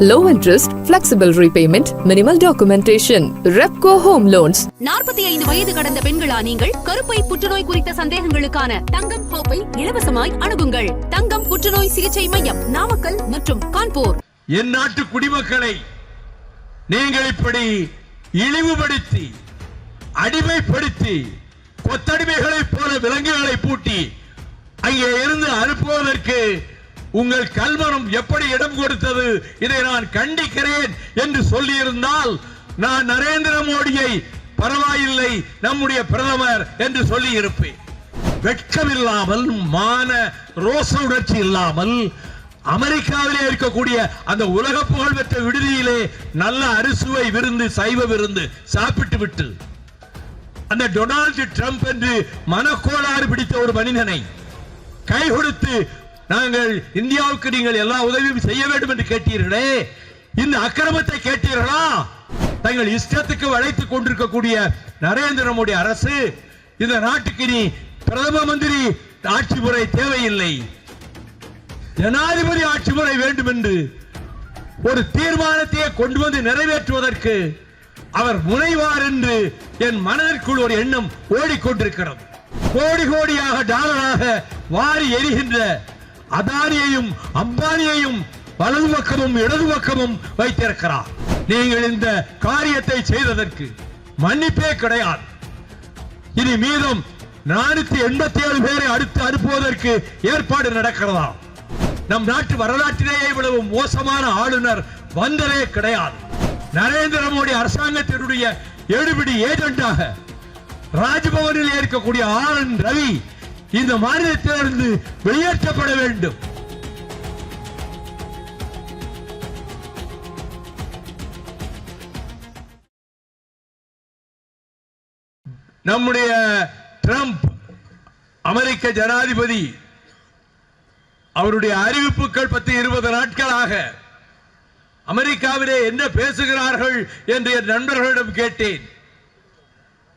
Low interest, flexible repayment, minimal documentation. Repco Home Loans. நாற்பத்தி ஐந்து வயது கடந்த பெண்களா நீங்கள் கருப்பை புற்றுநோய் குறித்த சந்தேகங்களுக்கான தங்கம் ஹோப்பை இலவசமாய் அணுகுங்கள் தங்கம் புற்றுநோய் சிகிச்சை மையம் நாமக்கல் மற்றும் கான்பூர் என் நாட்டு குடிமக்களை நீங்கள் இப்படி இழிவுபடுத்தி அடிமைப்படுத்தி கொத்தடிமைகளைப் போல விலங்குகளை பூட்டி அங்கே இருந்து அனுப்புவதற்கு உங்கள் கல்வனம் எப்படி இடம் கொடுத்தது இதை நான் கண்டிக்கிறேன் என்று சொல்லியிருந்தால் நான் நரேந்திர மோடியை பரவாயில்லை நம்முடைய பிரதமர் என்று சொல்லி இருப்பேன் வெட்கமில்லாமல் மான ரோச உணர்ச்சி இல்லாமல் அமெரிக்காவிலே இருக்கக்கூடிய அந்த உலக புகழ் பெற்ற விடுதியிலே நல்ல அரிசுவை விருந்து சைவ விருந்து சாப்பிட்டு விட்டு அந்த டொனால்டு ட்ரம்ப் என்று மனக்கோளாறு பிடித்த ஒரு மனிதனை கை கொடுத்து நாங்கள் இந்தியாவுக்கு நீங்கள் எல்லா உதவியும் செய்ய வேண்டும் என்று கேட்டீர்களே. இந்த அக்கிரமத்தை கேட்டீர்களா? தங்கள் இஷ்டத்துக்கு வளைத்துக் கொண்டிருக்கக்கூடிய நரேந்திர மோடி அரசு இந்த நாட்டுக்கு நீ பிரதம மந்திரி ஆட்சி முறை தேவையில்லை. ஜனாதிபதி ஆட்சி முறை வேண்டும் என்று ஒரு தீர்மானத்தையே கொண்டு வந்து நிறைவேற்றுவதற்கு அவர் முனைவார் என்று என் மனதிற்குள் ஒரு எண்ணம் ஓடிக்கொண்டிருக்கிறது. கோடி கோடியாக டாலராக வாரி எரிகின்ற அதானியையும் அம்பானியையும் வலது பக்கமும் இடது பக்கமும் வைத்திருக்கிறார். நீங்கள் இந்த காரியத்தை செய்ததற்கு மன்னிப்பே கிடையாது. இனி மீதம் நானூத்தி எண்பத்தி ஏழு பேரை அடுத்து அனுப்புவதற்கு ஏற்பாடு நடக்கிறதா? நம் நாட்டு வரலாற்றிலேயே இவ்வளவு மோசமான ஆளுநர் வந்ததே கிடையாது. நரேந்திர மோடி அரசாங்கத்தினுடைய எடுபிடி ஏஜென்டாக ராஜ்பவனில் இருக்கக்கூடிய ஆர் என் ரவி இந்த மாநிலத்திலிருந்து வெளியேற்றப்பட வேண்டும். நம்முடைய ட்ரம்ப் அமெரிக்க ஜனாதிபதி அவருடைய அறிவிப்புகள் பற்றி இருபது நாட்களாக அமெரிக்காவிலே என்ன பேசுகிறார்கள் என்று என் நண்பர்களிடம் கேட்டேன்.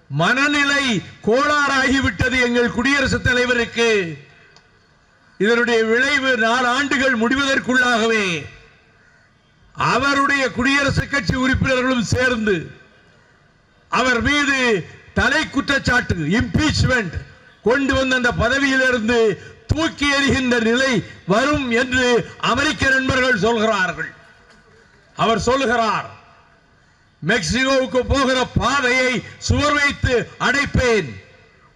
மனநிலை கோளாறாகிவிட்டது எங்கள் குடியரசுத் தலைவருக்கு. இதனுடைய விளைவு நாலு ஆண்டுகள் முடிவதற்குள்ளாகவே அவருடைய குடியரசுக் கட்சி உறுப்பினர்களும் சேர்ந்து அவர் மீது தலை குற்றச்சாட்டு இம்பீச்மெண்ட் கொண்டு வந்த அந்த பதவியிலிருந்து தூக்கி எறிகின்ற நிலை வரும் என்று அமெரிக்க நண்பர்கள் சொல்கிறார்கள். அவர் சொல்லுகிறார் மெக்சிகோவுக்கு போகிற பாதையை சுவர் வைத்து அடைப்பேன்.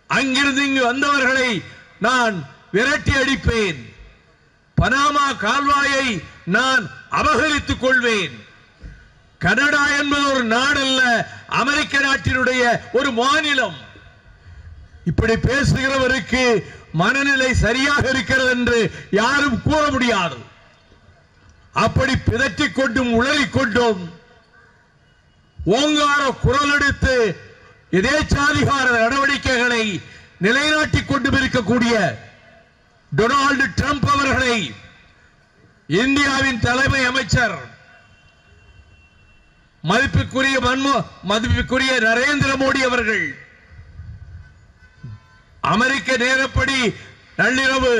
அங்கிருந்து இங்கு வந்தவர்களை நான் விரட்டி அடிப்பேன். பனாமா கால்வாயை நான் அபகரித்துக் கொள்வேன். கனடா என்பது ஒரு நாடல்ல அமெரிக்க நாட்டினுடைய ஒரு மாநிலம். இப்படி பேசுகிறவருக்கு மனநிலை சரியாக இருக்கிறது என்று யாரும் கூற முடியாது. அப்படி பிதற்றிக் கொண்டும் உளறிக் கொண்டும். ஓங்கார குரல் எடுத்து எதேச்சாதிகார நடவடிக்கைகளை நிலைநாட்டிக் கொண்டு இருக்கக்கூடிய டொனால்டு ட்ரம்ப் அவர்களை இந்தியாவின் தலைமை அமைச்சர் மதிப்புக்குரிய மன்மோ மதிப்புக்குரிய நரேந்திர மோடி அவர்கள் அமெரிக்க நேரப்படி நள்ளிரவு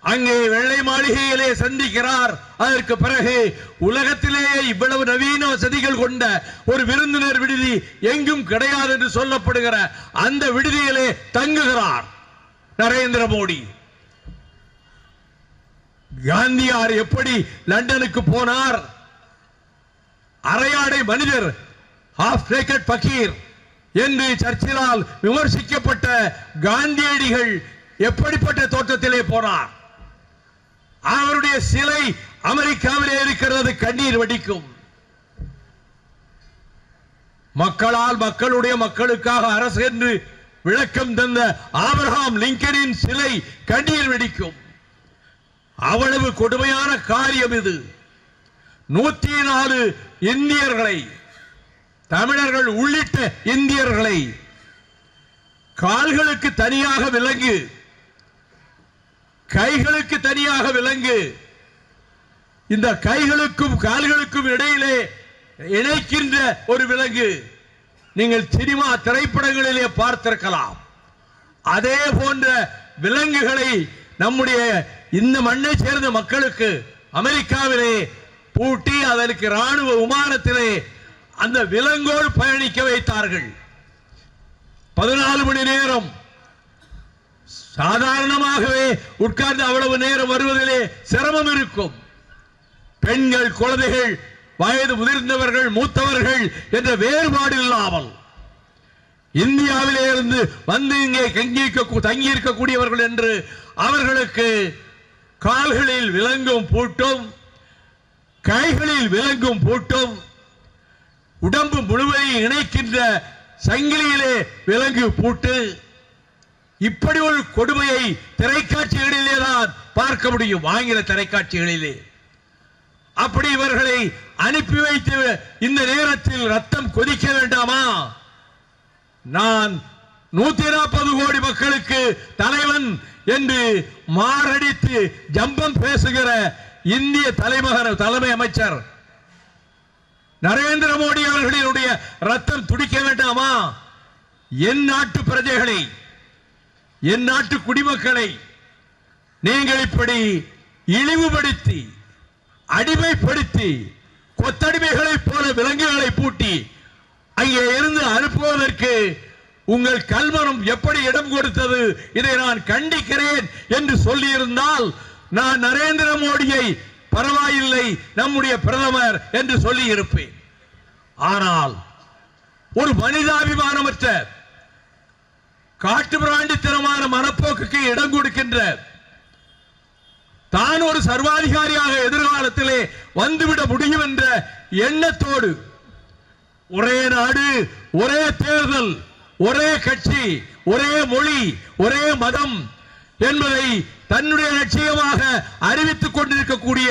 அங்கே வெள்ளை மாளிகையிலே சந்திக்கிறார். அதற்கு பிறகு உலகத்திலேயே இவ்வளவு நவீன வசதிகள் கொண்ட ஒரு விருந்தினர் விடுதி எங்கும் கிடையாது என்று சொல்லப்படுகிற அந்த விடுதியிலே தங்குகிறார். நரேந்திர மோடி. காந்தியார் எப்படி லண்டனுக்கு போனார்? அரையாடை மனிதர் ஹாஃப் நேக்கட் பக்கீர் என்று சர்ச்சிலால் விமர்சிக்கப்பட்ட காந்தியடிகள் எப்படிப்பட்ட தோற்றத்திலே போனார்? அவருடைய சிலை அமெரிக்காவிலே இருக்கிறது கண்ணீர் வடிக்கும். மக்களால் மக்களுடைய மக்களுக்காக அரசு என்று விளக்கம் தந்த ஆபிரகாம் லிங்கனின் சிலை கண்ணீர் வெடிக்கும். அவ்வளவு கொடுமையான காரியம் இது. நூத்தி நாலு இந்தியர்களை தமிழர்கள் உள்ளிட்ட இந்தியர்களை கால்களுக்கு தனியாக விலங்கு கைகளுக்கு தனியாக விலங்கு. இந்த கைகளுக்கும் கால்களுக்கும் இடையிலே இணைக்கின்ற ஒரு விலங்கு. நீங்கள் சினிமா திரைப்படங்களிலே பார்த்திருக்கலாம். அதே போன்ற விலங்குகளை நம்முடைய இந்த மண்ணை சேர்ந்த மக்களுக்கு அமெரிக்காவிலே பூட்டி அதற்கு ராணுவ விமானத்திலே அந்த விலங்கோடு பயணிக்க வைத்தார்கள். பதினாலு மணி நேரம் சாதாரணமாகவே உட்கார்ந்து அவ்வளவு நேரம் வருவதிலே சிரமம் இருக்கும். பெண்கள் குழந்தைகள் வயது முதிர்ந்தவர்கள் மூத்தவர்கள் என்ற வேறுபாடு இல்லாமல் இந்தியாவிலே இருந்து வந்து இங்கே தங்கியிருக்க தங்கி இருக்கக்கூடியவர்கள் என்று அவர்களுக்கு கால்களில் விலங்கும் பூட்டும் கைகளில் விலங்கும் பூட்டும் உடம்பு முழுவதையும் இணைக்கின்ற சங்கிலியிலே விலங்கு பூட்டு இப்படி ஒரு கொடுமையை திரைக்காட்சிகளிலே தான் பார்க்க முடியும். ஆங்கில திரைக்காட்சிகளிலே. அப்படி இவர்களை அனுப்பி வைத்து இந்த நேரத்தில் ரத்தம் கொதிக்க வேண்டாமா? நான் நூத்தி நாற்பது கோடி மக்களுக்கு தலைவன் என்று மாரடித்து ஜம்பம் பேசுகிற இந்திய தலைமகர் தலைமை அமைச்சர் நரேந்திர மோடி அவர்களினுடைய ரத்தம் துடிக்க வேண்டாமா? என் நாட்டு பிரஜைகளை என் நாட்டு குடிமக்களை நீங்கள் இப்படி இழிவுபடுத்தி அடிமைப்படுத்தி கொத்தடிமைகளைப் போல விலங்குகளை பூட்டி அங்கே இருந்து அனுப்புவதற்கு உங்கள் கல்மனம் எப்படி இடம் கொடுத்தது இதை நான் கண்டிக்கிறேன் என்று சொல்லியிருந்தால் நான் நரேந்திர மோடியை பரவாயில்லை நம்முடைய பிரதமர் என்று சொல்லி இருப்பேன் ஆனால் ஒரு மனிதாபிமானமற்ற காட்டுமிராண்டித்தனமான மனப்போக்குக்கு இடம் கொடுக்கின்ற தான் ஒரு சர்வாதிகாரியாக எதிர்காலத்திலே வந்துவிட முடியும் என்ற எண்ணத்தோடு ஒரே நாடு ஒரே தேர்தல் ஒரே கட்சி ஒரே மொழி ஒரே மதம் என்பதை தன்னுடைய லட்சியமாக அறிவித்துக் கொண்டிருக்கக்கூடிய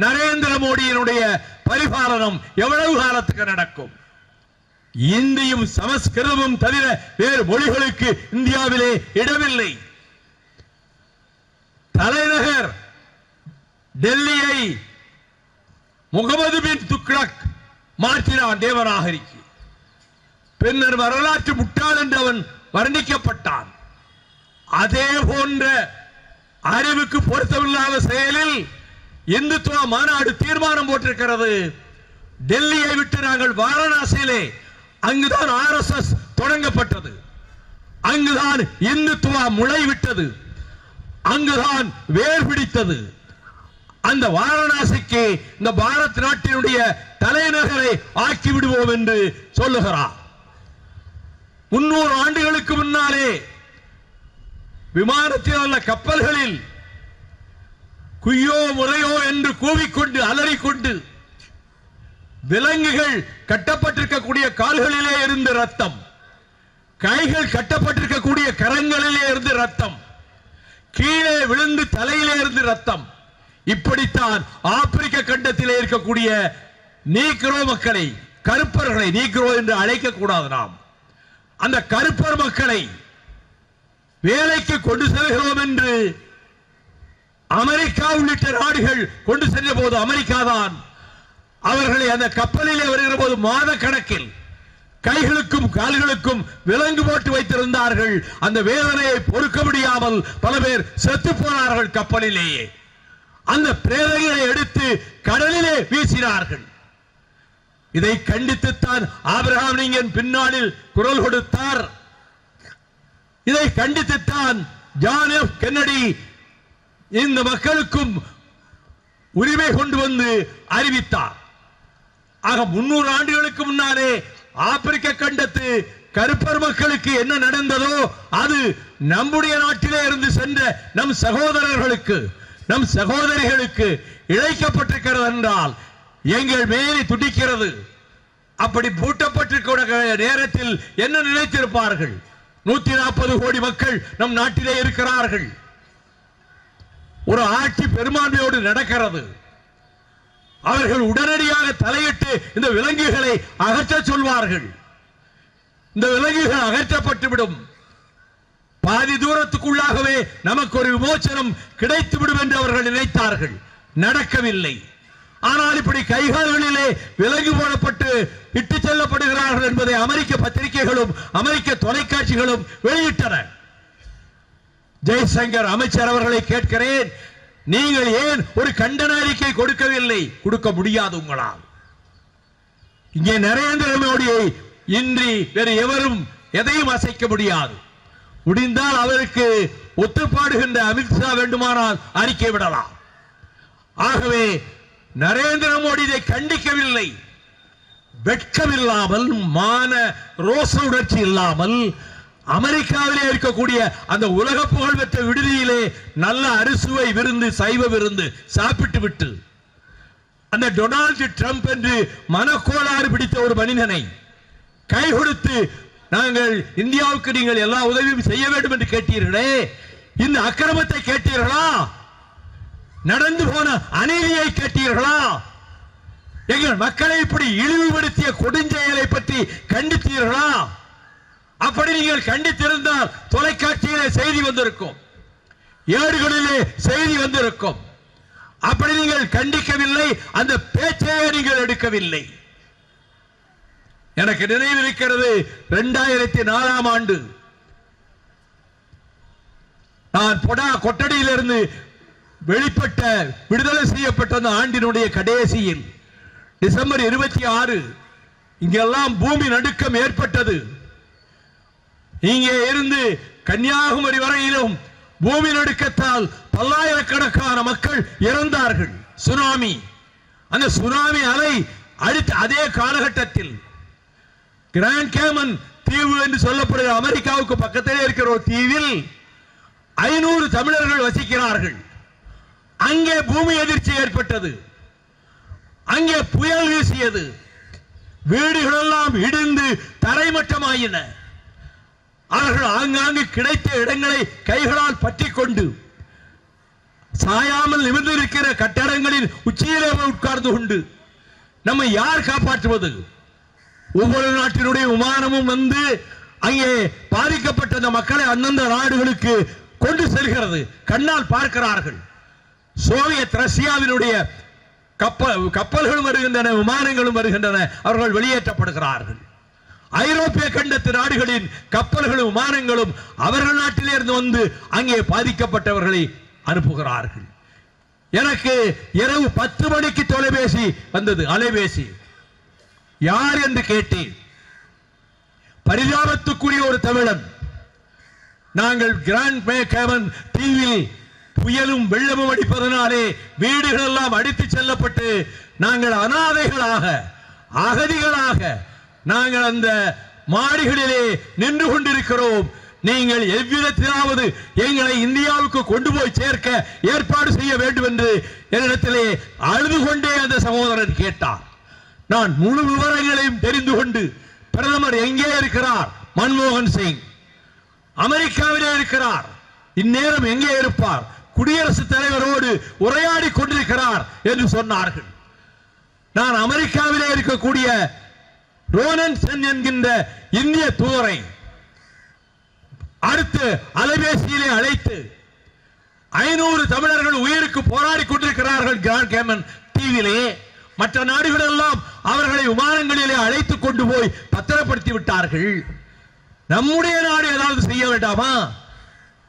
நரேந்திர மோடியினுடைய பரிபாலனம் எவ்வளவு காலத்துக்கு நடக்கும்? இந்தியும் சமஸ்கிருதமும் தவிர வேறு மொழிகளுக்கு இந்தியாவிலே இடமில்லை. தலைநகர் டெல்லியை முகமது பின் துக்ளக் மாற்றினான் தேவநாகரிக்கு. பின்னர் வரலாற்று முட்டாள் என்று அவன் வர்ணிக்கப்பட்டான். அதே போன்ற அறிவுக்கு பொருத்தமில்லாத செயலில் இந்துத்துவ மாநாடு தீர்மானம் போட்டிருக்கிறது. டெல்லியை விட்டு நாங்கள் வாரணாசியிலே அங்குதான் ஆர்எஸ்எஸ் தொடங்கப்பட்டது. அங்குதான் இந்துத்துவா முளை விட்டது அங்குதான் வேர் பிடித்தது. அந்த வாரணாசிக்கு இந்த பாரத் நாட்டினுடைய தலைநகரை ஆக்கி விடுவோம் என்று சொல்லுகிறார். முன்னூறு ஆண்டுகளுக்கு முன்னாலே விமானத்தில் உள்ள கப்பல்களில் குய்யோ முறையோ என்று கூவிக்கொண்டு அலறிக்கொண்டு விலங்குகள் கட்டப்பட்டிருக்கக்கூடிய கால்களிலே இருந்து ரத்தம். கைகள் கட்டப்பட்டிருக்கக்கூடிய கரங்களிலே இருந்து ரத்தம். கீழே விழுந்து தலையிலே இருந்து ரத்தம். இப்படித்தான் ஆப்பிரிக்க கண்டத்திலே இருக்கக்கூடிய நீக்ரோ மக்களை கருப்பர்களை நீக்ரோ என்று அழைக்க கூடாது நாம். அந்த கருப்பர் மக்களை வேலைக்கு கொண்டு செல்கிறோம் என்று அமெரிக்கா உள்ளிட்ட நாடுகள் கொண்டு சென்ற போது அமெரிக்கா தான் அவர்களை அந்த கப்பலிலே வருகிற போது மாத கணக்கில் கைகளுக்கும் கால்களுக்கும் விலங்கு போட்டு வைத்திருந்தார்கள். அந்த வேதனையை பொறுக்க முடியாமல் பல பேர் செத்து போனார்கள் கப்பலிலேயே. அந்த பிரேதங்களை எடுத்து கடலிலே வீசினார்கள். இதை கண்டித்துத்தான் ஆபிரகாம் லிங்கன் பின்னாளில் குரல் கொடுத்தார். இதை கண்டித்துத்தான் ஜான் எஃப் கென்னடி இந்த மக்களுக்கும் உரிமை கொண்டு வந்து அறிவித்தார். ஆக முன்னூறு ஆண்டுகளுக்கு முன்னாலே ஆப்பிரிக்க கண்டத்து கருப்பர் மக்களுக்கு என்ன நடந்ததோ அது நம்முடைய நாட்டிலே இருந்து சென்ற நம் சகோதரர்களுக்கு நம் சகோதரிகளுக்கு இழைக்கப்பட்டிருக்கிறது என்றால் எங்கள் மேலே துடிக்கிறது. அப்படி பூட்டப்பட்டிருக்கிற நேரத்தில் என்ன நினைத்திருப்பார்கள்? நூத்தி நாற்பது கோடி மக்கள் நம் நாட்டிலே இருக்கிறார்கள். ஒரு ஆட்சி பெரும்பான்மையோடு நடக்கிறது. அவர்கள் உடனடியாக தலையிட்டு இந்த விலங்குகளை அகற்ற சொல்வார்கள். இந்த விலங்குகள் அகற்றப்பட்டுவிடும். பாதி தூரத்துக்குள்ளாகவே நமக்கு ஒரு விமோச்சனம் கிடைத்து விடும் என்று அவர்கள் நினைத்தார்கள். நடக்கவில்லை. ஆனால் இப்படி கைகால்களிலே விலங்கு போடப்பட்டு இட்டு செல்லப்படுகிறார்கள் என்பதை அமெரிக்க பத்திரிகைகளும் அமெரிக்க தொலைக்காட்சிகளும் வெளியிட்டன. ஜெய்சங்கர் அமைச்சர் அவர்களை கேட்கிறேன். நீங்கள் ஏன் ஒரு கண்டன அறிக்கை கொடுக்கவில்லை? கொடுக்க முடியாது உங்களால். இங்கே நரேந்திர மோடியை இன்றி வேறு எவரும் எதையும் அசைக்க முடியாது. முடிந்தால் அவருக்கு ஒத்துப்பாடுகின்ற அமித்ஷா வேண்டுமானால் அறிக்கை விடலாம். ஆகவே நரேந்திர மோடி இதை கண்டிக்கவில்லை. வெட்கமில்லாமல் மான ரோச உணர்ச்சி இல்லாமல் அமெரிக்காவிலே இருக்கக்கூடிய அந்த உலக புகழ்பெற்ற விடுதியிலே நல்ல அரிசுவை விருந்து சைவ விருந்து சாப்பிட்டு விட்டு அந்த டொனால்டு ட்ரம்ப் என்று மனக்கோளாறு பிடித்த ஒரு மனிதனை கை கொடுத்து நாங்கள் இந்தியாவுக்கு நீங்கள் எல்லா உதவியும் செய்ய வேண்டும் என்று கேட்டீர்களே இந்த அக்கிரமத்தை கேட்டீர்களா? நடந்து போன அநீதியை கேட்டீர்களா? எங்கள் மக்களை இப்படி இழிவுபடுத்திய கொடுஞ்செயலை பற்றி கண்டித்தீர்களா? அப்படி நீங்கள் கண்டித்திருந்தால் தொலைக்காட்சியிலே செய்தி வந்திருக்கும். ஏடுகளிலே செய்தி வந்திருக்கும். அப்படி நீங்கள் கண்டிக்கவில்லை அந்த பேச்சையே நீங்கள் எடுக்கவில்லை. எனக்கு நினைவிருக்கிறது இரண்டாயிரத்தி நாலாம் ஆண்டு நான் பொடா கொட்டடியிலிருந்து வெளிப்பட்ட விடுதலை செய்யப்பட்ட அந்த ஆண்டினுடைய கடைசியில் டிசம்பர் இருபத்தி ஆறு இங்கெல்லாம் பூமி நடுக்கம் ஏற்பட்டது. இங்கே இருந்து கன்னியாகுமரி வரையிலும் பூமி நடுக்கத்தால் பல்லாயிரக்கணக்கான மக்கள் இறந்தார்கள். சுனாமி. அந்த சுனாமி அலை அடுத்த அதே காலகட்டத்தில் கிராண்ட் கேமன் தீவு என்று சொல்லப்படுகிற அமெரிக்காவுக்கு பக்கத்திலே இருக்கிற ஒரு தீவில் ஐநூறு தமிழர்கள் வசிக்கிறார்கள். அங்கே பூமி எதிர்ச்சி ஏற்பட்டது. அங்கே புயல் வீசியது. வீடுகளெல்லாம் இடிந்து தரைமட்டமாயின. அவர்கள் ஆங்காங்கு கிடைத்த இடங்களை கைகளால் பற்றி கொண்டு சாயாமல் நிமிர்ந்திருக்கிற கட்டடங்களின் உச்சியிலே உட்கார்ந்து கொண்டு நம்மை யார் காப்பாற்றுவது? ஒவ்வொரு நாட்டினுடைய விமானமும் வந்து அங்கே பாதிக்கப்பட்ட அந்த மக்களை அந்தந்த நாடுகளுக்கு கொண்டு செல்கிறது. கண்ணால் பார்க்கிறார்கள். சோவியத் ரஷ்யாவினுடைய கப்பல் கப்பல்களும் வருகின்றன விமானங்களும் வருகின்றன. அவர்கள் வெளியேற்றப்படுகிறார்கள். ஐரோப்பிய கண்டத்து நாடுகளின் கப்பல்களும் விமானங்களும் அவர்கள் நாட்டிலே இருந்து வந்து அங்கே பாதிக்கப்பட்டவர்களை அனுப்புகிறார்கள். எனக்கு இரவு பத்து மணிக்கு தொலைபேசி வந்தது அலைபேசி. யார் என்று கேட்டேன். பரிதாபத்துக்குரிய ஒரு தமிழன். நாங்கள் கிராண்ட் மே தீவில் புயலும் வெள்ளமும் அடிப்பதனாலே வீடுகள் எல்லாம் அடித்து செல்லப்பட்டு நாங்கள் அனாதைகளாக அகதிகளாக நாங்கள் அந்த மாடிகளிலே நின்று கொண்டிருக்கிறோம். நீங்கள் எவ்விதத்திலாவது எங்களை இந்தியாவுக்கு கொண்டு போய் சேர்க்க ஏற்பாடு செய்ய வேண்டும் என்று என்னிடத்திலே அழுது கொண்டே அந்த சகோதரன் கேட்டார். நான் முழு விவரங்களையும் தெரிந்து கொண்டு பிரதமர் எங்கே இருக்கிறார்? மன்மோகன் சிங். அமெரிக்காவிலே இருக்கிறார். இந்நேரம் எங்கே இருப்பார்? குடியரசுத் தலைவரோடு உரையாடி கொண்டிருக்கிறார் என்று சொன்னார்கள். நான் அமெரிக்காவிலே இருக்கக்கூடிய ரோனன் சென் என்கின்ற இந்திய தூதரை அடுத்து அலைபேசியிலே அழைத்து ஐநூறு தமிழர்கள் உயிருக்கு போராடி கொண்டிருக்கிறார்கள் கிராண்ட் கேமன் தீவிலே மற்ற நாடுகள் எல்லாம் அவர்களை விமானங்களிலே அழைத்துக் கொண்டு போய் பத்திரப்படுத்தி விட்டார்கள். நம்முடைய நாடு ஏதாவது செய்ய வேண்டாமா?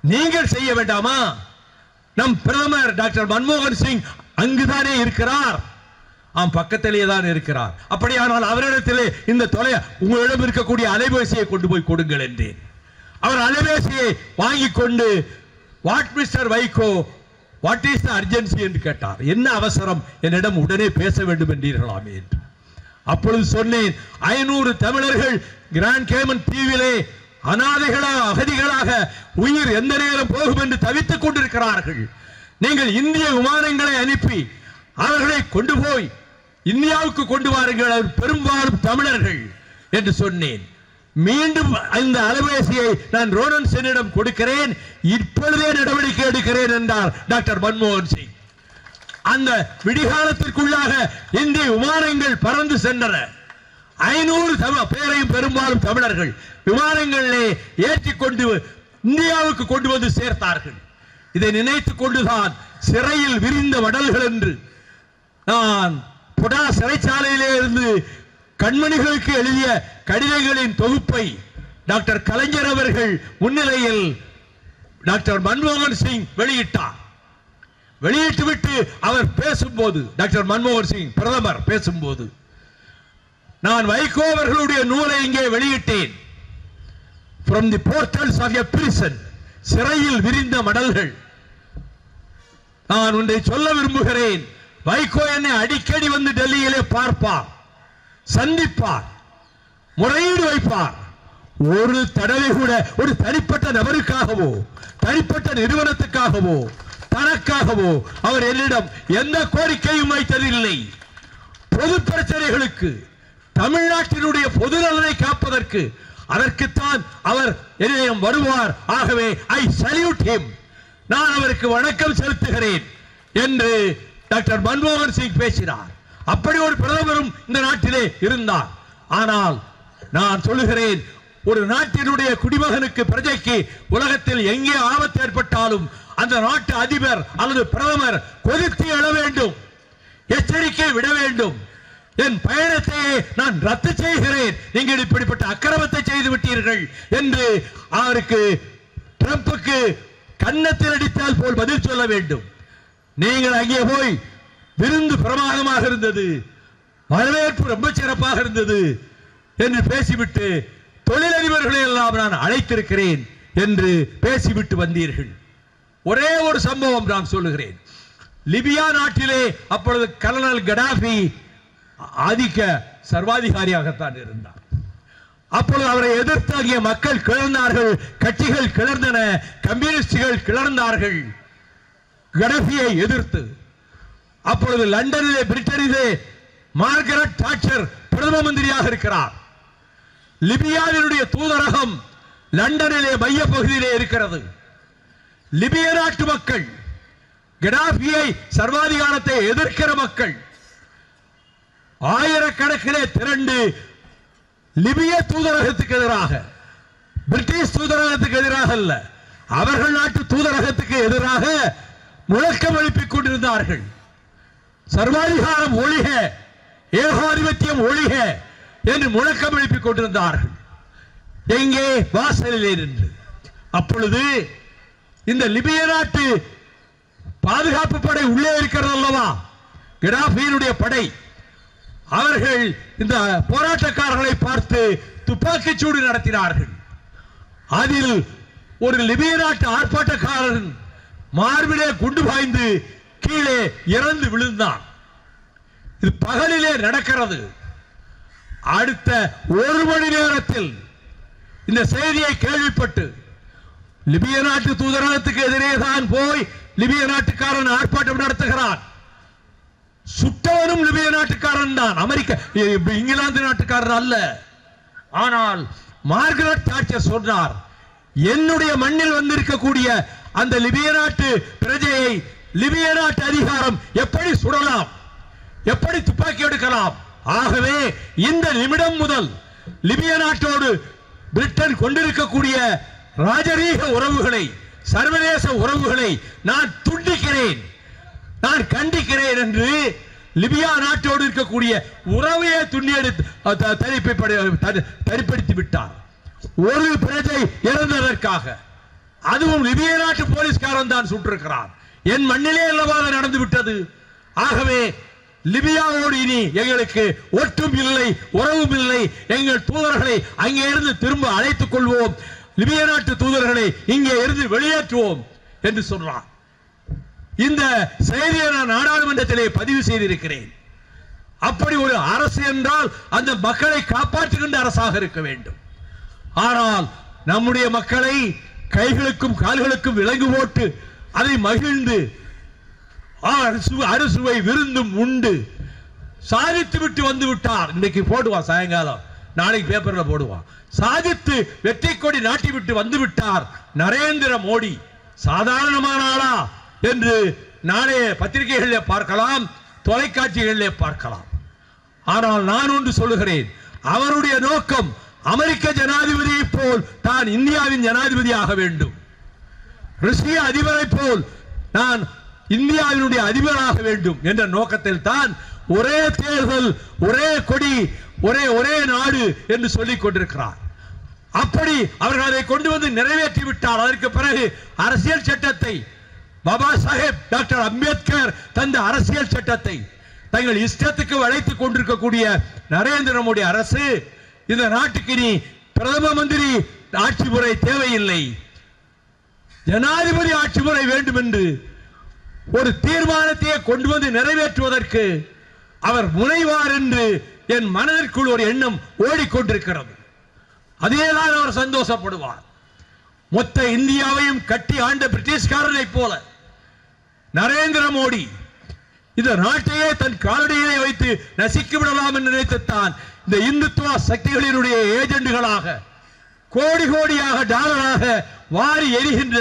நீங்கள் செய்ய வேண்டாமா? நம் பிரதமர் டாக்டர் மன்மோகன் சிங் அங்குதானே இருக்கிறார். ஆம் பக்கத்திலே தான் இருக்கிறார். அப்படியானால் அவரிடத்திலே இந்த தொலை உங்களிடம் இருக்கக்கூடிய அலைபேசியை கொண்டு போய் கொடுங்கள் என்றேன். அவர் அலைபேசியை வாங்கி கொண்டு what mister Vaiko what is the urgency? என்று கேட்டார். என்ன அவசரம்? என்னிடம் உடனே பேச வேண்டும் என்றீர்களாமே என்று. அப்பொழுது சொன்னேன் ஐநூறு தமிழர்கள் கிராண்ட் கேமன் தீவிலே அனாதைகளாக அகதிகளாக உயிர் எந்த நேரம் போகும் என்று தவித்துக் கொண்டிருக்கிறார்கள். நீங்கள் இந்திய விமானங்களை அனுப்பி அவர்களை கொண்டு போய் இந்தியாவுக்கு கொண்டு வாருங்கள் அவர் பெரும்பாலும் தமிழர்கள் என்று சொன்னேன். மீண்டும் இந்த அலைபேசியை நான் ரோனன் சென்னிடம் கொடுக்கிறேன். இப்பொழுதே நடவடிக்கை எடுக்கிறேன் என்றார் டாக்டர் மன்மோகன் சிங். அந்த விடிகாலத்திற்குள்ளாக இந்திய விமானங்கள் பறந்து சென்றன. ஐநூறு பேரையும் பெரும்பாலும் தமிழர்கள் விமானங்களிலே ஏற்றி கொண்டு இந்தியாவுக்கு கொண்டு வந்து சேர்த்தார்கள். இதை நினைத்துக் கொண்டுதான் சிறையில் விரிந்த வடல்கள் என்று நான் புடா சிறைச்சாலையிலே இருந்து கண்மணிகளுக்கு எழுதிய கடிதங்களின் தொகுப்பை டாக்டர் கலைஞர் அவர்கள் முன்னிலையில் டாக்டர் மன்மோகன் சிங் வெளியிட்டார். வெளியிட்டுவிட்டு அவர் பேசும்போது டாக்டர் மன்மோகன் சிங் பிரதமர் பேசும்போது நான் வைகோ அவர்களுடைய நூலை இங்கே வெளியிட்டேன். From the portals of a prison சிறையில் விரிந்த மடல்கள். நான் ஒன்றை சொல்ல விரும்புகிறேன். வைகோ என்னை அடிக்கடி வந்து டெல்லியிலே பார்ப்பார் சந்திப்பார் முறையீடு வைப்பார். ஒரு தடவை கூட ஒரு தனிப்பட்ட நபருக்காகவோ தனிப்பட்ட நிறுவனத்துக்காகவோ தனக்காகவோ அவர் என்னிடம் எந்த கோரிக்கையும் வைத்ததில்லை. பொது பிரச்சனைகளுக்கு தமிழ்நாட்டினுடைய பொது நலனை காப்பதற்கு அதற்குத்தான் அவர் என்னிடம் வருவார். ஆகவே ஐ சல்யூட் ஹிம் நான் அவருக்கு வணக்கம் செலுத்துகிறேன் என்று டாக்டர் மன்மோகன் சிங் பேசினார். அப்படி ஒரு பிரதமரும் இந்த நாட்டிலே இருந்தார். ஆனால் நான் சொல்லுகிறேன் ஒரு நாட்டினுடைய குடிமகனுக்கு பிரஜைக்கு உலகத்தில் எங்கே ஆபத்து ஏற்பட்டாலும் அந்த நாட்டு அதிபர் அல்லது பிரதமர் கொதித்து எழ வேண்டும் எச்சரிக்கை விட வேண்டும். என் பயணத்தை நான் ரத்து செய்கிறேன். நீங்கள் இப்படிப்பட்ட அக்கிரமத்தை செய்து விட்டீர்கள் என்று அவருக்கு ட்ரம்புக்கு கன்னத்தில் அடித்தால் போல் பதில் சொல்ல வேண்டும். நீங்கள் அங்கே போய் விருந்து பிரமாதமாக இருந்தது வரவேற்பு ரொம்ப சிறப்பாக இருந்தது என்று பேசிவிட்டு தொழிலதிபர்களை எல்லாம் நான் அழைத்திருக்கிறேன் என்று பேசிவிட்டு வந்தீர்கள். ஒரே ஒரு சம்பவம் நான் சொல்லுகிறேன். லிபியா நாட்டிலே அப்பொழுது கலனல் கடாபி ஆதிக்க சர்வாதிகாரியாகத்தான் இருந்தார். அப்பொழுது அவரை எதிர்த்தாகிய மக்கள் கிளர்ந்தார்கள் கட்சிகள் கிளர்ந்தன கம்யூனிஸ்டுகள் கிளர்ந்தார்கள். கடபியை எதிர்த்து அப்பொழுது லண்டனிலே பிரிட்டனிலே மார்கரெட் தாட்சர் பிரதம மந்திரியாக இருக்கிறார். லிபியாவினுடைய தூதரகம் லண்டனிலே மைய பகுதியிலே இருக்கிறது. லிபிய நாட்டு மக்கள் கடாபியை சர்வாதிகாரத்தை எதிர்க்கிற மக்கள் ஆயிரக்கணக்கிலே திரண்டு லிபிய தூதரகத்துக்கு எதிராக பிரிட்டிஷ் தூதரகத்துக்கு எதிராக அல்ல அவர்கள் நாட்டு தூதரகத்துக்கு எதிராக முழக்கம் எழுப்பிக் கொண்டிருந்தார்கள். சர்வாதிகாரம் ஒழிக ஏகாதிபத்தியம் ஒழிக என்று முழக்கம் எழுப்பிக் கொண்டிருந்தார்கள். எங்கே? வாசலிலே நின்று. அப்பொழுது இந்த லிபிய நாட்டு பாதுகாப்பு படை உள்ளே இருக்கிறது அல்லவா? கடாபியினுடைய படை. அவர்கள் இந்த போராட்டக்காரர்களை பார்த்து துப்பாக்கிச் சூடு நடத்தினார்கள். அதில் ஒரு லிபிய நாட்டு ஆர்ப்பாட்டக்காரன் மார்பிலே குண்டு பாய்ந்து கீழே இறந்து விழுந்தான். இது பகலிலே நடக்கிறது. அடுத்த ஒரு மணி நேரத்தில் இந்த செய்தியை கேள்விப்பட்டு லிபிய நாட்டு தூதரகத்துக்கு எதிரே தான் போய் லிபிய நாட்டுக்காரன் ஆர்ப்பாட்டம் நடத்துகிறான். சுட்டவனும் லிபிய நாட்டுக்காரன் தான். அமெரிக்க இங்கிலாந்து நாட்டுக்காரர் அல்ல. ஆனால் மார்கரெட் தாட்சர் சொன்னார் என்னுடைய மண்ணில் வந்திருக்கக்கூடிய அந்த லிபிய நாட்டு பிரஜையை லிபிய நாட்டு அதிகாரம் எப்படி சுடலாம்? எப்படி துப்பாக்கி எடுக்கலாம்? ஆகவே இந்த நிமிடம் முதல் லிபிய நாட்டோடு பிரிட்டன் கொண்டிருக்கக்கூடிய ராஜரீக உறவுகளை சர்வதேச உறவுகளை நான் துண்டிக்கிறேன். நான் கண்டிக்கிறேன் என்று லிபியா நாட்டோடு இருக்கக்கூடிய உறவையே துண்டியெடுத்து த- த- தரிப்படுத்தி விட்டார் ஒரு பிரஜை இறந்ததற்காக அதுவும் லிபிய நாட்டு போலீஸ்காரன் தான் சுட்டிருக்கிறான். என் மண்ணிலே அல்லவா நடந்து விட்டது. ஆகவே லிபியாவோடு இனி எங்களுக்கு ஒட்டும் இல்லை உறவும் இல்லை. எங்கள் தூதர்களை அங்கே இருந்து திரும்ப அழைத்துக் கொள்வோம். லிபிய நாட்டு தூதர்களை இங்கே இருந்து வெளியேற்றுவோம் என்று சொன்னார். இந்த செய்தியை நான் நாடாளுமன்றத்திலே பதிவு செய்திருக்கிறேன். அப்படி ஒரு அரசு என்றால் அந்த மக்களை காப்பாற்றுகின்ற அரசாக இருக்க வேண்டும். ஆனால் நம்முடைய மக்களை கைகளுக்கும் கால்களுக்கும் விலங்கு போட்டு அதை மகிழ்ந்து அறுசு- அறுசுவை விருந்தும் உண்டு. சாதித்து விட்டு வந்து விட்டார். இன்னைக்கு போடுவான் சாயங்காலம். நாளைக்கு பேப்பர்ல போடுவான். சாதித்து வெற்றி கொடி நாட்டி விட்டு வந்து விட்டார் நரேந்திர மோடி. சாதாரணமான ஆளா என்று நாளைய பத்திரிகைகளில் பார்க்கலாம் தொலைக்காட்சிகளிலே பார்க்கலாம். ஆனால் நான் ஒன்று சொல்லுகிறேன் அவருடைய நோக்கம் அமெரிக்க ஜனாதிபதியை போல் தான் இந்தியாவின் ஜனாதிபதியாக வேண்டும். ரஷ்ய அதிபரை போல் நான் இந்தியாவினுடைய அதிபராக வேண்டும் என்ற நோக்கத்தில் தான் ஒரே தேர்தல் ஒரே கொடி ஒரே ஒரே நாடு என்று சொல்லிக் கொண்டிருக்கிறார். அப்படி அவர்கள் அதை கொண்டு வந்து நிறைவேற்றி விட்டால் அதற்கு பிறகு அரசியல் சட்டத்தை பாபா சாஹேப் டாக்டர் அம்பேத்கர் தந்த அரசியல் சட்டத்தை தங்கள் இஷ்டத்துக்கு வளைத்துக் கொண்டிருக்கக்கூடிய நரேந்திர மோடி அரசு இந்த நாட்டுக்கு நீ பிரதம மந்திரி ஆட்சி முறை தேவையில்லை. ஜனாதிபதி ஆட்சி முறை வேண்டும் என்று ஒரு தீர்மானத்தையே கொண்டு வந்து நிறைவேற்றுவதற்கு அவர் முனைவார் என்று என் மனதிற்குள் ஒரு எண்ணம் ஓடிக்கொண்டிருக்கிறது. அதேதான் அவர் சந்தோஷப்படுவார். மொத்த இந்தியாவையும் கட்டி ஆண்ட பிரிட்டிஷ்காரனை போல நரேந்திர மோடி இந்த நாட்டையே தன் காலடியிலே வைத்து நசிக்க விடலாம் என்று நினைத்துத்தான் இந்த இந்துத்துவ சக்திகளினுடைய ஏஜெண்டுகளாக கோடி கோடியாக டாலராக வாரி எரிகின்ற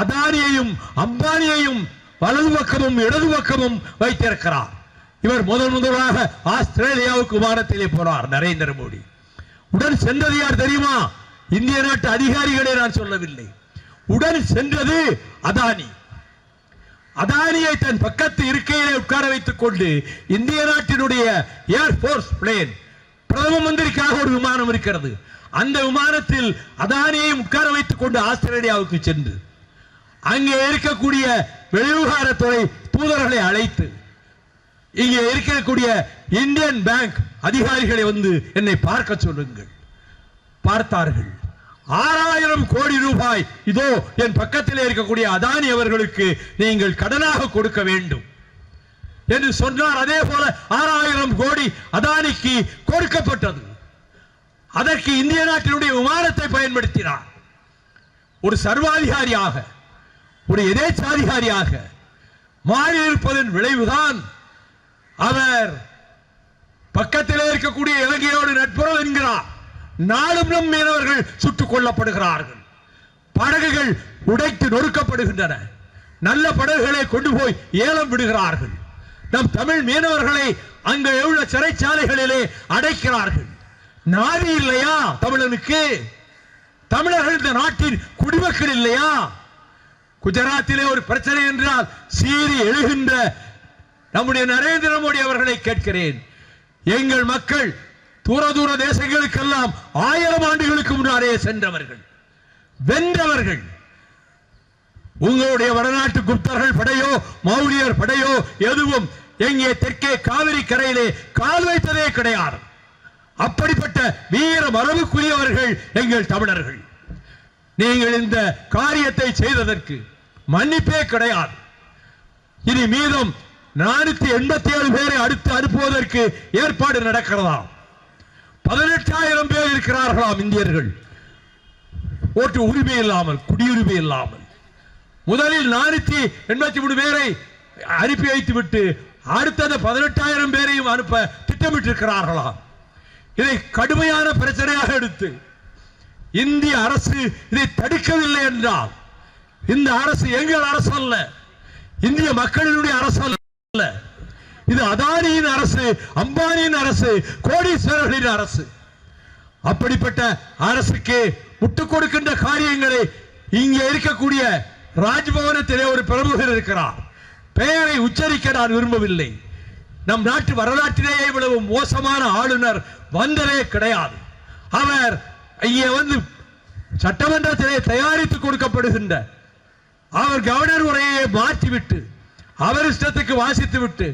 அதானியையும் அம்பானியையும் வலது பக்கமும் இடது பக்கமும் வைத்திருக்கிறார். இவர் முதல் முதலாக ஆஸ்திரேலியாவுக்கு விமானத்திலே போனார் நரேந்திர மோடி. உடன் சென்றது யார் தெரியுமா? இந்திய நாட்டு அதிகாரிகளே நான் சொல்லவில்லை. உடன் சென்றது அதானி. அதானியை தன் பக்கத்து இருக்கையிலே உட்கார வைத்துக் கொண்டு இந்திய நாட்டினுடைய ஏர்போர்ஸ் பிளேன் பிரதம மந்திரிக்காக ஒரு விமானம் இருக்கிறது. அந்த விமானத்தில் அதானியை உட்கார வைத்துக் கொண்டு ஆஸ்திரேலியாவுக்கு சென்று அங்கே இருக்கக்கூடிய வெளிவிவகாரத்துறை தூதர்களை அழைத்து இங்கே இருக்கக்கூடிய இந்தியன் பேங்க் அதிகாரிகளை வந்து என்னை பார்க்க சொல்லுங்கள். பார்த்தார்கள். ஆறாயிரம் கோடி ரூபாய். இதோ என் பக்கத்திலே இருக்கக்கூடிய அதானி அவர்களுக்கு நீங்கள் கடனாக கொடுக்க வேண்டும். என்று சொன்னார். அதே போல ஆறாயிரம் கோடி அதானிக்கு கொடுக்கப்பட்டது. அதற்கு இந்திய நாட்டினுடைய விமானத்தை பயன்படுத்தினார். ஒரு சர்வாதிகாரியாக ஒரு எதேச்சாதிகாரியாக மாறியிருப்பதன் விளைவுதான் அவர் பக்கத்திலே இருக்கக்கூடிய இலங்கையோடு நட்புறவு என்கிறார். நாளும் மீனவர்கள் சுட்டுக் கொல்லப்படுகிறார்கள். படகுகள் உடைத்து நொறுக்கப்படுகின்றன. நல்ல படகுகளை கொண்டு போய் ஏலம் விடுகிறார்கள். நம் தமிழ் மீனவர்களை அங்கே உள்ள சிறைச்சாலைகளிலே அடைக்கிறார்கள். நாதி இல்லையா தமிழனுக்கு? தமிழர்கள் இந்த நாட்டின் குடிமக்கள் இல்லையா? குஜராத்திலே ஒரு பிரச்சனை என்றால் சீறி எழுகின்ற நம்முடைய நரேந்திர மோடி அவர்களை கேட்கிறேன். எங்கள் மக்கள் தூர தூர தேசங்களுக்கெல்லாம் ஆயிரம் ஆண்டுகளுக்கு முன்னாலே சென்றவர்கள் வென்றவர்கள். உங்களுடைய வடநாட்டு குப்தர்கள் படையோ மௌரியர் படையோ எதுவும் எங்கே தெற்கே காவிரி கரையிலே கால் வைத்ததே கிடையாது. அப்படிப்பட்ட வீர மரபுக்குரியவர்கள் எங்கள் தமிழர்கள். நீங்கள் இந்த காரியத்தை செய்ததற்கு மன்னிப்பே கிடையாது. இனி மீதம் நானூத்தி எண்பத்தி ஏழு பேரை அடுத்து அனுப்புவதற்கு ஏற்பாடு நடக்கிறதாம் பதினெட்டாயிரம் பேர் இருக்கிறார்களாம் இந்தியர்கள். ஓட்டு உரிமை இல்லாமல் குடியுரிமை இல்லாமல். முதலில் நானூத்தி எண்பத்தி மூணு பேரை அனுப்பி வைத்து விட்டு அடுத்தது பதினெட்டாயிரம் பேரையும் அனுப்ப திட்டமிட்டிருக்கிறார்களாம். இதை கடுமையான பிரச்சனையாக எடுத்து இந்திய அரசு இதை தடுக்கவில்லை என்றால் இந்த அரசு எங்கள் அரசு அல்ல இந்திய மக்களினுடைய அரசு அல்ல இது அதானியின் அரசு அம்பானியின் அரசு கோடீஸ்வரர்களின் அரசு. அப்படிப்பட்ட அரசுக்கு முட்டு கொடுக்கின்ற காரியங்களை இங்கே இருக்கக்கூடிய ராஜ்பவனத்திலே ஒரு பிரமுகர் இருக்கிறார். பெயரை உச்சரிக்க நான் விரும்பவில்லை. நம் நாட்டு வரலாற்றிலேயே இவ்வளவு மோசமான ஆளுநர் வந்ததே கிடையாது. அவர் இங்கே வந்து சட்டமன்றத்திலே தயாரித்து கொடுக்கப்படுகின்ற அவர் கவர்னர் உரையை மாற்றிவிட்டு அவர் இஷ்டத்துக்கு வாசித்து விட்டு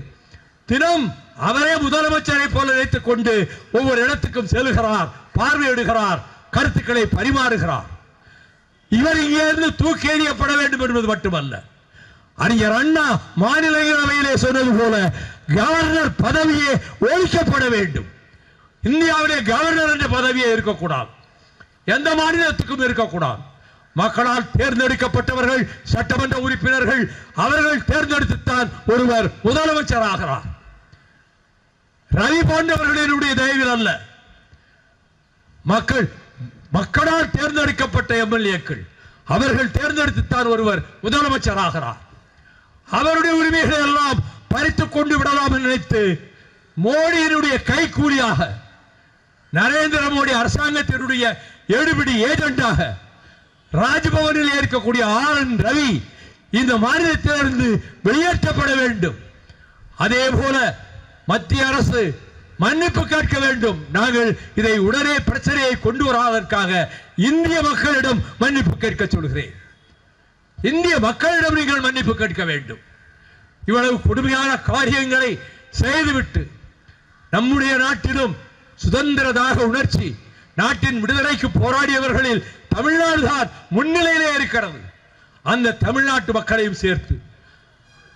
தினம் அவரே முதலமைச்சரை போல நினைத்துக் கொண்டு ஒவ்வொரு இடத்துக்கும் செல்கிறார் பார்வையிடுகிறார் கருத்துக்களை பரிமாறுகிறார். இவர் இங்கே இருந்து தூக்கி எறியப்பட வேண்டும் என்பது மட்டுமல்ல. அறிஞர் அண்ணா மாநிலங்களவையிலே சொன்னது போல கவர்னர் பதவியே ஒழிக்கப்பட வேண்டும். இந்தியாவிலே கவர்னர் என்ற பதவியே இருக்கக்கூடாது. எந்த மாநிலத்துக்கும் இருக்கக்கூடாது. மக்களால் தேர்ந்தெடுக்கப்பட்டவர்கள் சட்டமன்ற உறுப்பினர்கள் அவர்கள் தேர்ந்தெடுத்துத்தான் ஒருவர் முதலமைச்சர் ஆகிறார் ரவி போன்றவர்களினுடைய தயவில் அல்ல. மக்கள் மக்களால் தேர்ந்தெடுக்கப்பட்ட எம்எல்ஏக்கள் அவர்கள் தேர்ந்தெடுத்துத்தான் ஒருவர் முதலமைச்சர் ஆகிறார் அவருடைய உரிமைகளை எல்லாம் பறித்துக் கொண்டு விடலாம் நினைத்து மோடியினுடைய கைக்கூலியாக நரேந்திர மோடி அரசாங்கத்தினுடைய எடுபிடி ஏஜெண்டாக ராஜ்பவனில் இருக்கக்கூடிய ஆர் என் ரவி இந்த மாநிலத்திலிருந்து வெளியேற்றப்பட வேண்டும். அதே போல மத்திய அரசு மன்னிப்பு கேட்க வேண்டும். நாங்கள் இதை உடனே பிரச்சனையை கொண்டு வராதற்காக இந்திய மக்களிடம் மன்னிப்பு கேட்க சொல்கிறேன். இந்திய மக்களிடம் நீங்கள் மன்னிப்பு கேட்க வேண்டும். இவ்வளவு கொடுமையான காரியங்களை செய்துவிட்டு நம்முடைய நாட்டிலும் சுதந்திரதாக உணர்ச்சி நாட்டின் விடுதலைக்கு போராடியவர்களில் தமிழ்நாடு தான் முன்னிலையிலே இருக்கிறது. அந்த தமிழ்நாட்டு மக்களையும் சேர்த்து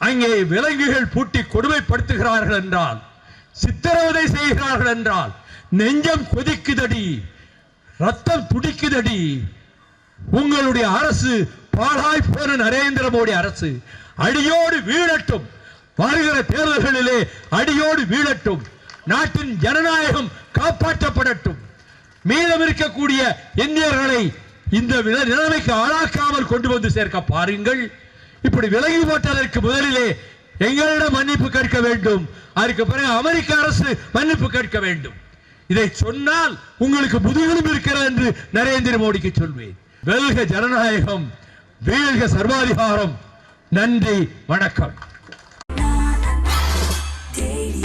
அங்கே விலங்குகள் பூட்டி கொடுமைப்படுத்துகிறார்கள் என்றால் சித்திரவதை செய்கிறார்கள் என்றால் நெஞ்சம் கொதிக்குதடி ரத்தம் துடிக்குதடி உங்களுடைய அரசு பாழாய் போன நரேந்திர மோடி அரசு அடியோடு வீழட்டும். வருகிற தேர்தல்களிலே அடியோடு வீழட்டும். நாட்டின் ஜனநாயகம் காப்பாற்றப்படட்டும். மீதம் இருக்கக்கூடிய இந்தியர்களை இந்த நிலைமைக்கு ஆளாக்காமல் கொண்டு வந்து சேர்க்க பாருங்கள். இப்படி விலகி போட்டதற்கு முதலிலே எங்களிடம் மன்னிப்பு கேட்க வேண்டும். அதுக்கு பிறகு அமெரிக்க அரசு மன்னிப்பு கேட்க வேண்டும். இதை சொன்னால் உங்களுக்கு முதுகெலும் இருக்கிறது என்று நரேந்திர மோடிக்கு சொல்வேன். வெல்க ஜனநாயகம் வீழ்க சர்வாதிகாரம். நன்றி வணக்கம். Daily.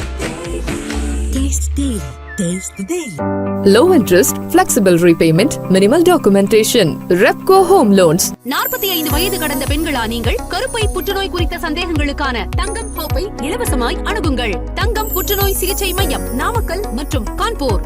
Taste the Daily. Low interest, flexible repayment, minimal documentation. Repco Home Loans. நாற்பத்தி ஐந்து வயது கடந்த பெண்களா நீங்கள் கருப்பை புற்றுநோய் குறித்த சந்தேகங்களுக்கான தங்கம் ஹோப்பை இலவசமாய் அணுகுங்கள் தங்கம் புற்றுநோய் சிகிச்சை மையம் நாமக்கல் மற்றும் கான்பூர்